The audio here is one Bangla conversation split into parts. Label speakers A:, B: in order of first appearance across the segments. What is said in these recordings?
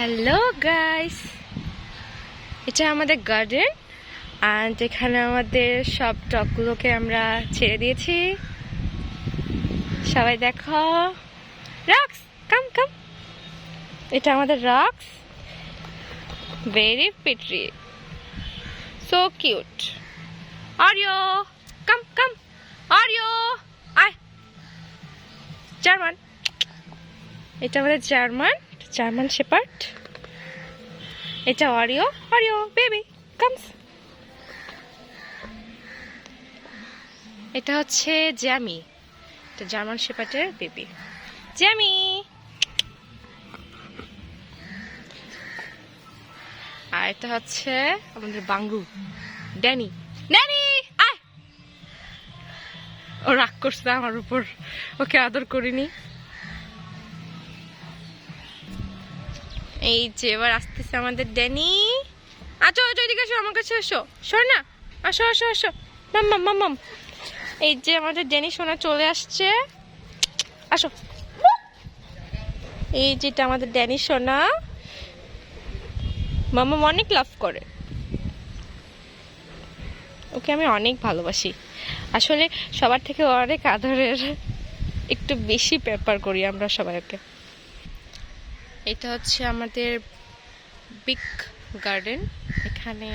A: হ্যালো গাইস এটা আমাদের গার্ডেন আর এখানে আমাদের সব টকগুলোকে আমরা ছেড়ে দিয়েছি। সবাই দেখো। রক্স কাম কাম এটা আমাদের Rocks very পিটরি so cute Oreo come come Oreo আয়। জার্মান এটা আমাদের জার্মান জার্মান শেপার্ড এটা অরিও অরিও বেবি কামস এটা হচ্ছে জ্যামি এটা জার্মান শেপার্টের বেবি জ্যামি আর এটা হচ্ছে আমাদের বাঙ্গু ড্যানি ড্যানি আয়! ও রাগ করছে আমার উপর। ওকে আদর করিনি। এই যে, এবার আসতেছে আমাদের ড্যানি। আচ্ছা আচ্ছা এদিকে এসো আমার কাছে এসো শোন না। আসো আসো আসো। মাম মাম মাম এই যে, আমাদের ড্যানি সোনা চলে আসছে। আসো। এই যেটা আমাদের ড্যানি সোনা। মামা অনেক লাভ করে। ওকে আমি অনেক ভালোবাসি। আসলে সবার থেকে অনেক আদরের একটু বেশি পেপার করি আমরা সবাই ওকে। এটা হচ্ছে আমাদের বিগ গার্ডেন। এখানে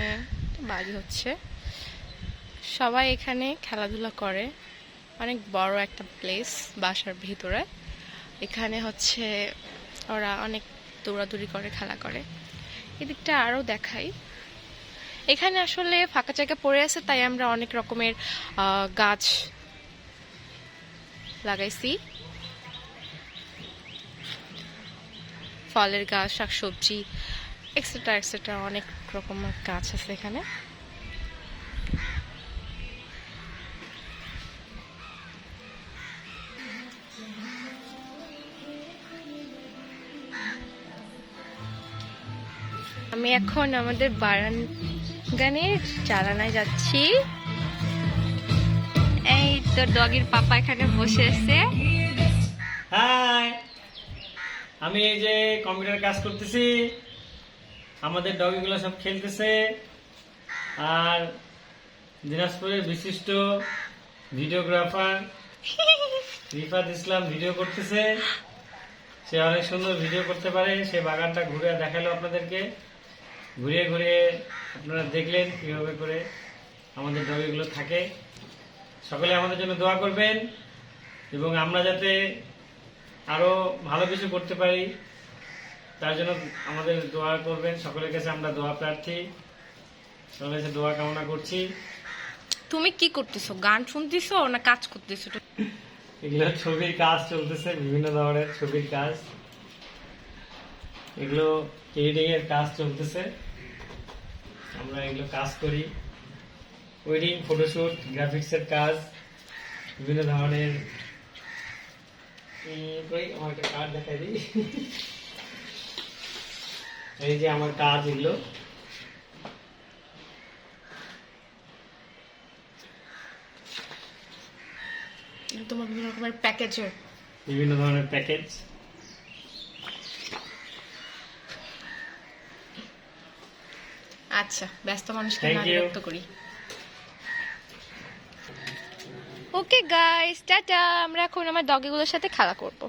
A: বাড়ি হচ্ছে। সবাই এখানে খেলাধুলা করে। অনেক বড় একটা প্লেস বাসার ভিতরে। এখানে হচ্ছে ওরা অনেক দৌড়াদৌড়ি করে, খেলা করে। এদিকটা আরও দেখাই। এখানে আসলে ফাঁকা জায়গা পড়ে আছে, তাই আমরা অনেক রকমের গাছ লাগাইছি। ফলের গাছ, শাকসবজি এক্সেট্রা এক্সেট্রা অনেক রকমের গাছ আছে এখানে। আমি এখন আমাদের বারান্দানের চালানায় যাচ্ছি। এই তো ডগির পাপা এখানে বসে আছে।
B: হাই আমি এই যে কম্পিউটার কাজ করতেছি, আমাদের ডগিগুলো সব খেলতেছে, আর দিনাজপুরের বিশিষ্ট ভিডিওগ্রাফার রিফাত ইসলাম ভিডিও করতেছে। সে অনেক সুন্দর ভিডিও করতে পারে, সে বাগানটা ঘুরে দেখাল আপনাদেরকে। ঘুরিয়ে ঘুরিয়ে আপনারা দেখলেন কীভাবে করে আমাদের ডগিগুলো থাকে। সকলে আমাদের জন্য দোয়া করবেন এবং আমরা যাতে আরও ভালো কিছু করতে পারি। তার জন্য আমাদের দোয়া করবেন। সকলের কাছে আমরা দোয়া প্রার্থী। সকলের কাছে দোয়া কামনা করছি।
A: তুমি কি করতেছো? গান শুনতেছো না কাজ করতেছো?
B: এগুলো ছবির কাজ চলতেছে বিভিন্ন ধরনের ছবির কাজ। এগুলো এডিটিং এর কাজ চলতেছে। আমরা এগুলো কাজ করি। ওয়েডিং ফটোশুট গ্রাফিক্স এর কাজ বিভিন্ন ধরনের উম, কই আমার একটা কার্ড দেখাই দিই এই যে আমার কাজ এগুলো।
A: তোমার বিভিন্ন রকমের প্যাকেজের
B: বিভিন্ন ধরনের প্যাকেজ
A: আচ্ছা ব্যস্ত মানুষকে না বিরক্ত করি। ওকে গাইস টাটা আমরা এখন আমার ডগিগুলোর সাথে খেলা করব।